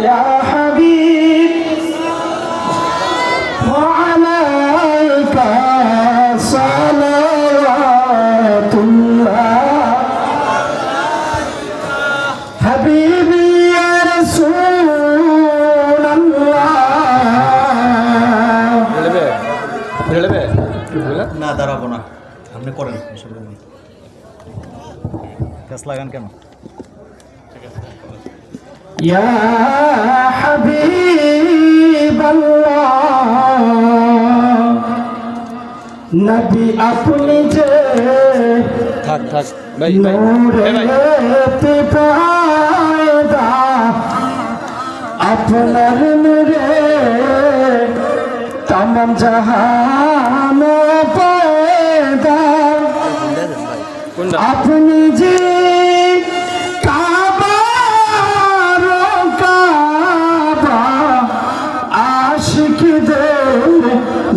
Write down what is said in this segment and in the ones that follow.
يا حبيب وعليك صلوات الله حبيبي يا رسول الله রেলেবে রেলেবে না দাঁড়াবো না আপনি করেন অসুবিধা নেই গাছ লাগান কেন يا حبيب الله নবী আপনি যে থাক থাক ভাই ভাই এ ভাই নূরে পায়দা আপনার নূরে তমাম জাহান পয়দা কোনটা আপনি যে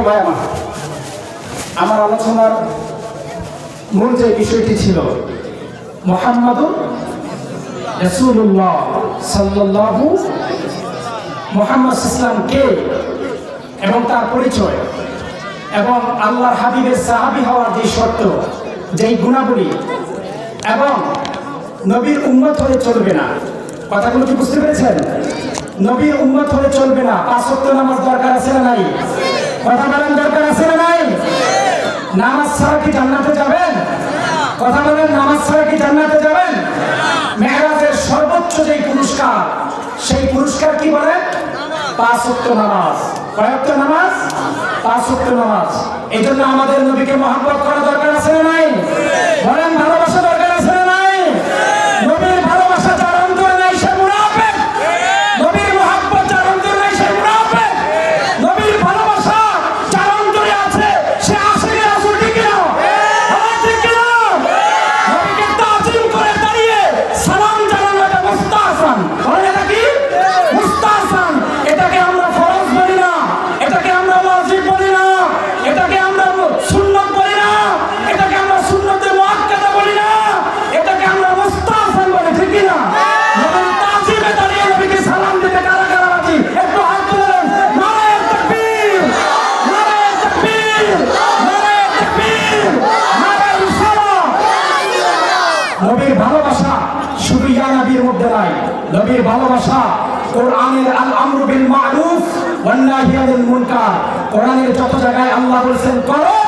প্রিয় ভাই আমার আমার আলোচনার মূল যে বিষয়টি ছিল সাল্লাল্লাহু মোহাম্মদ ইসলাম কে এবং তার পরিচয় এবং আল্লাহর হাবিবের সাহাবি হওয়ার যে শর্ত, যেই গুণাবলী এবং নবীর উন্মত হয়ে চলবে না। কথাগুলো কি বুঝতে পেরেছেন? নবীর উন্মত হলে চলবে না। পাঁচ ওয়াক্ত নামাজ দরকার আছে না নাই? কথা বলেন দরকার আছে না নাই? নামাজ ছাড়া কি জান্নাতে যাবেন? কথা বলেন নামাজ ছাড়া কি জান্নাতে যাবেন? মেহরাজের সর্বোচ্চ যে পুরস্কার, সেই পুরস্কার কি বলে? পাঁচ নামাজ। কয় নামাজ? পাঁচ নামাজ। এই জন্য আমাদের নবীকে মহাব্বত করা দরকার আছে না নাই? নবীর ভালোবাসা, কোরআনের আল আমরু বিল মারুফ ওয়ান নাহি আনিল মুনকার কোরআনের যত জায়গায় আল্লাহ বলেছেন, করো,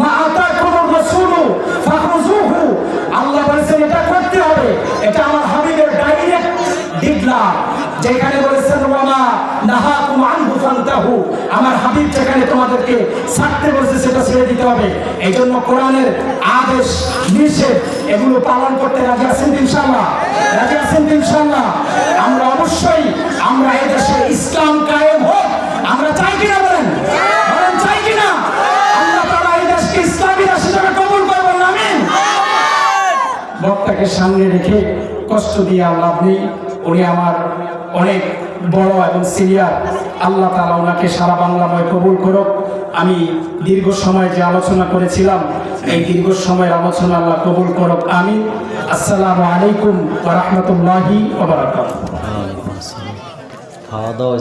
মা আতাকুমুর রাসূলু ফাখুজুহু আল্লাহ বলেছেন, এটা করতে হবে। এটা আমার হাবিবের ডাইরেক্ট ডিডলা যেখানে বলেছেন ওয়ামা নাহাকুম আনহু ফান্তাহু আমার হাবিব যেখানে তোমাদেরকে ছাড়তে বলেছে সেটা ছেড়ে দিতে হবে। এই জন্য কোরআনের আদেশ, নিষেধ, এগুলো পালন করতে রাজি আছেন তো ইনশাআল্লাহ? রাজি আছেন তো ইনশাআল্লাহ? আমরা অবশ্যই, আমরা এই দেশে ইসলাম কায়েম হোক। আমরা চাই কিনা বলেন? বক্তাকে সামনে রেখে কষ্ট দিয়ে লাভ নেই। উনি আমার অনেক বড় এবং সিনিয়র, আল্লাহ তালা ওনাকে সারা বাংলাময় কবুল করুক। আমি দীর্ঘ সময় যে আলোচনা করেছিলাম, এই দীর্ঘ সময়ের আলোচনা আল্লাহ কবুল করুক আমি আসসালামু আলাইকুম রহমতুল্লাহি